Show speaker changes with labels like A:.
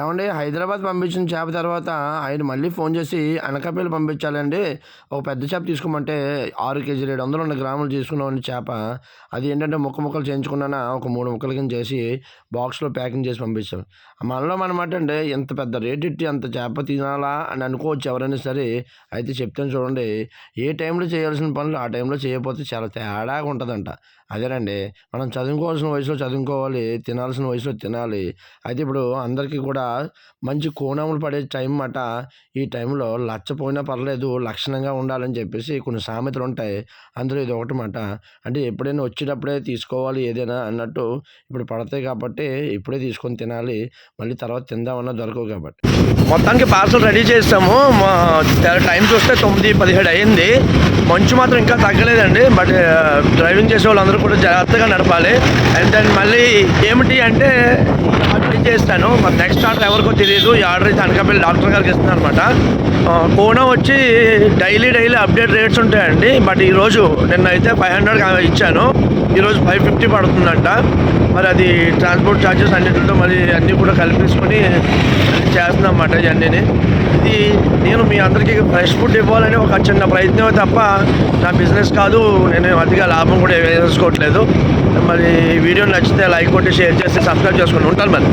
A: ఏమండి హైదరాబాద్ పంపించిన చేప తర్వాత ఆయన మళ్ళీ ఫోన్ చేసి అనకాపల్లి పంపించాలండి. ఒక పెద్ద చేప తీసుకోమంటే ఆరు కేజీలు ఏడు వందలు ఉన్న గ్రాములు తీసుకున్నామండి చేప. అది ఏంటంటే ముక్క ముక్కలు చేయించుకున్నాన ఒక మూడు ముక్కలు కింద చేసి బాక్స్లో ప్యాకింగ్ చేసి పంపించాం మనలో అనమాట అండి ఇంత పెద్ద రేట్ ఇట్టి అంత చేప తినాలా అని అనుకోవచ్చు ఎవరైనా సరే. అయితే చెప్తాను చూడండి ఏ టైంలో చేయాల్సిన పనులు ఆ టైంలో చేయకపోతే చాలా తేడాగా ఉంటుందంట. అదేనండి మనం చదువుకోవాల్సిన వయసులో చదువుకోవాలి తినాల్సిన వయసులో తినాలి. అయితే ఇప్పుడు అందరికీ కూడా మంచి కోణములు పడే టైం మాట ఈ టైంలో లచ్చ పోయినా పర్లేదు లక్షణంగా ఉండాలని చెప్పేసి కొన్ని సామెతలు ఉంటాయి. అందులో ఇది ఒకటి మాట. అంటే ఎప్పుడైనా వచ్చేటప్పుడే తీసుకోవాలి ఏదైనా అన్నట్టు ఇప్పుడు పడతాయి కాబట్టి ఇప్పుడే తీసుకొని తినాలి. మళ్ళీ తర్వాత తిందామన్నా దొరకవు కాబట్టి. మొత్తానికి పార్సల్ రెడీ చేస్తాము మా టైం చూస్తే తొమ్మిది పదిహేడు అయింది. మంచు మాత్రం ఇంకా తగ్గలేదండి. బట్ డ్రైవింగ్ చేసే వాళ్ళందరూ కూడా జాగ్రత్తగా నడపాలి. అండ్ దాన్ని మళ్ళీ ఏమిటి అంటే చేస్తాను. మరి నెక్స్ట్ ఆర్డర్ ఎవరికో తెలియదు ఈ ఆర్డర్ అయితే అనకాపల్లి డాక్టర్ గారికి ఇస్తున్నాను అనమాట కోణం వచ్చి డైలీ డైలీ అప్డేట్ రేట్స్ ఉంటాయండి. బట్ ఈరోజు నిన్న అయితే ఫైవ్ హండ్రెడ్ ఇచ్చాను. ఈరోజు ఫైవ్ ఫిఫ్టీ పడుతుందంట. మరి అది ట్రాన్స్పోర్ట్ ఛార్జెస్ అన్నింటితో మరి అన్నీ కూడా కల్పించుకొని చేస్తున్నాం అన్నమాట ఇవన్నీ ఇది నేను మీ అందరికీ ఫ్రెష్ ఫుడ్ ఇవ్వాలని ఒక చిన్న ప్రయత్నం తప్ప నా బిజినెస్ కాదు. నేను అతిగా లాభం కూడా వేసుకోవట్లేదు మరి వీడియో నచ్చితే లైక్ కొట్టి షేర్ చేసి సబ్స్క్రైబ్ చేసుకుని ఉంటాను మరి.